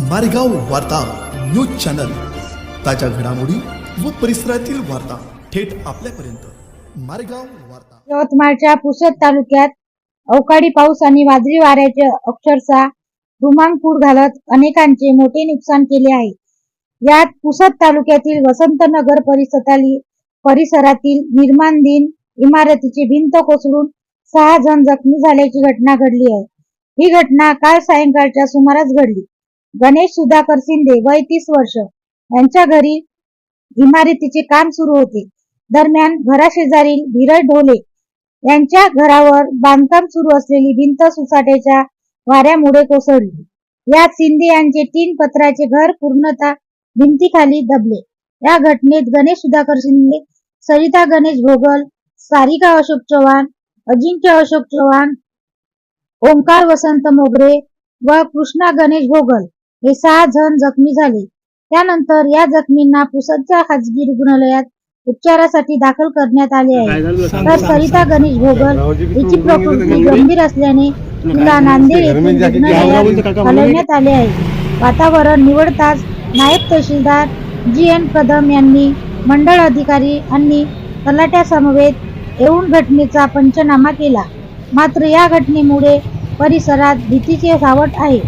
मारेगाव वार्ता news channel. ताज्या घडामोडी व परिसरातील वार्ता थेट आपल्यापर्यंत. मारेगाव वार्ता. यवतमाळच्या पुसद तालुक्यात अवकाळी पाऊस आणि वादळी वाऱ्याचे अक्षरशः धुमांगपूर घालत अनेकांचे मोठे नुकसान केले आहे. यात पुसद तालुक्यातील वसंतनगर परिसरातील परिसरातील निर्माण दिन इमारतीची भिंत कोसळून सहा जण जखमी झाल्याची घटना घडली आहे. ही घटना काल सायंकाळच्या सुमारास घडली. गणेश सुधाकर शिंदे वय तीस वर्ष. यांच्या घरी इमारतीचे काम सुरू होते. दरम्यान घराशेजारील धीरज ढोले यांच्या घरावर बांधकाम सुरू असलेली भिंत सुसाट्याच्या वाऱ्यामुळे कोसळली. यात शिंदे यांचे तीन पत्राचे घर पूर्णतः भिंतीखाली दबले. या घटनेत गणेश सुधाकर शिंदे सरिता गणेश भोगल सारिका अशोक चव्हाण अजिंक्य अशोक चव्हाण ओंकार वसंत मोगरे व कृष्णा गणेश भोगल हे सहा जण जखमी झाले. त्यानंतर या जखमींना पुसदच्या खाजगी रुग्णालयात उपचारासाठी दाखल करण्यात आले आहे. तर सरिता गणेश भोगल हिची प्रकृती गंभीर असल्याने तिला नांदेड येथील रुग्णालयात हलवण्यात आले आहे. वातावरण निवडताच नायब तहसीलदार जी एन कदम यांनी मंडळ अधिकारी आणि तलाट्यासमवेत येऊन घटनेचा पंचनामा केला. मात्र या घटनेमुळे परिसरात भीतीचे सावट आहे.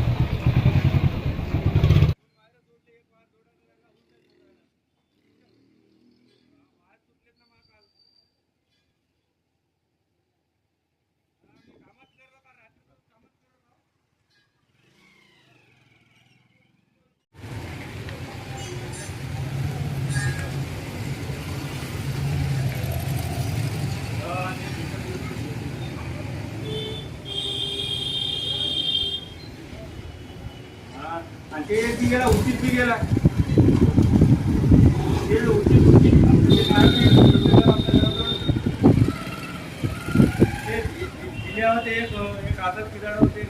आणि ते ती गेला उचित बी गेला. ते उचित उचित. ते ते एक कागद होते.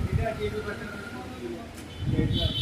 ते